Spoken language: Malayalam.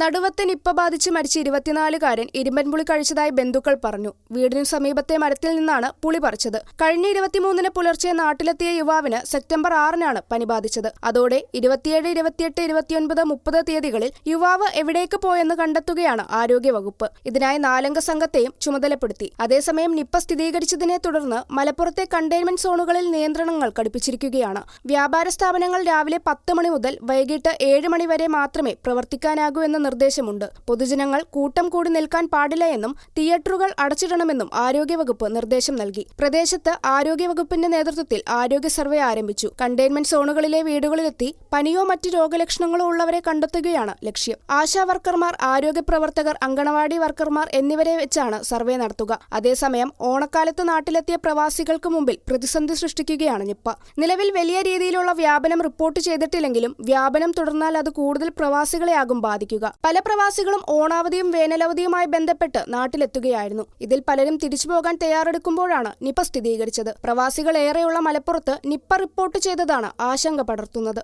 നടുവത്തെ നിപ്പ ബാധിച്ച് മരിച്ച ഇരുപത്തിനാലുകാരൻ ഇരുമ്പൻപുളി കഴിച്ചതായി ബന്ധുക്കൾ പറഞ്ഞു. വീടിനു സമീപത്തെ മരത്തിൽ നിന്നാണ് പുളി പറിച്ചത്. കഴിഞ്ഞ ഇരുപത്തിമൂന്നിന് പുലർച്ചെ നാട്ടിലെത്തിയ യുവാവിന് സെപ്റ്റംബർ ആറിനാണ് പനി ബാധിച്ചത്. അതോടെ ഇരുപത്തിയേഴ് ഇരുപത്തിയെട്ട് ഇരുപത്തിയൊൻപത് മുപ്പത് തീയതികളിൽ യുവാവ് എവിടേക്ക് പോയെന്ന് കണ്ടെത്തുകയാണ് ആരോഗ്യവകുപ്പ്. ഇതിനായി നാലംഗ സംഘത്തെയും ചുമതലപ്പെടുത്തി. അതേസമയം നിപ്പ സ്ഥിരീകരിച്ചതിനെ തുടർന്ന് മലപ്പുറത്തെ കണ്ടെയ്ൻമെന്റ് സോണുകളിൽ നിയന്ത്രണങ്ങൾ കടുപ്പിച്ചിരിക്കുകയാണ് വ്യാപാര സ്ഥാപനങ്ങൾ രാവിലെ പത്ത് മണി മുതൽ വൈകിട്ട് ഏഴ് മണി വരെ മാത്രമേ പ്രവർത്തിക്കാനാകൂ എന്ന നിർദ്ദേശമുണ്ട്. പൊതുജനങ്ങൾ കൂട്ടം കൂടി നിൽക്കാൻ പാടില്ല എന്നും തിയേറ്ററുകൾ അടച്ചിടണമെന്നും ആരോഗ്യവകുപ്പ് നിർദ്ദേശം നൽകി. പ്രദേശത്ത് ആരോഗ്യവകുപ്പിന്റെ നേതൃത്വത്തിൽ ആരോഗ്യ സർവേ ആരംഭിച്ചു. കണ്ടെയ്ൻമെന്റ് സോണുകളിലെ വീടുകളിലെത്തി പനിയോ മറ്റ് രോഗലക്ഷണങ്ങളോ ഉള്ളവരെ കണ്ടെത്തുകയാണ് ലക്ഷ്യം. ആശാ വർക്കർമാർ ആരോഗ്യ പ്രവർത്തകർ അങ്കണവാടി വർക്കർമാർ എന്നിവരെ വെച്ചാണ് സർവേ നടത്തുക. അതേസമയം ഓണക്കാലത്ത് നാട്ടിലെത്തിയ പ്രവാസികൾക്ക് മുമ്പിൽ പ്രതിസന്ധി സൃഷ്ടിക്കുകയാണ് നിപ്പ. നിലവിൽ വലിയ രീതിയിലുള്ള വ്യാപനം റിപ്പോർട്ട് ചെയ്തിട്ടില്ലെങ്കിലും വ്യാപനം തുടർന്നാൽ അത് കൂടുതൽ പ്രവാസികളെയാകും ബാധിക്കുക. പല പ്രവാസികളും ഓണാവധിയും വേനലവധിയുമായി ബന്ധപ്പെട്ട് നാട്ടിലെത്തുകയായിരുന്നു. ഇതിൽ പലരും തിരിച്ചു പോകാൻ തയ്യാറെടുക്കുമ്പോഴാണ് നിപ സ്ഥിരീകരിച്ചത്. പ്രവാസികൾ ഏറെയുള്ള മലപ്പുറത്ത് നിപ്പ റിപ്പോർട്ട് ചെയ്തതാണ് ആശങ്ക പടർത്തുന്നത്.